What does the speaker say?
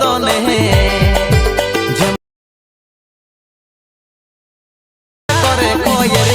বদনে। করে কয়ে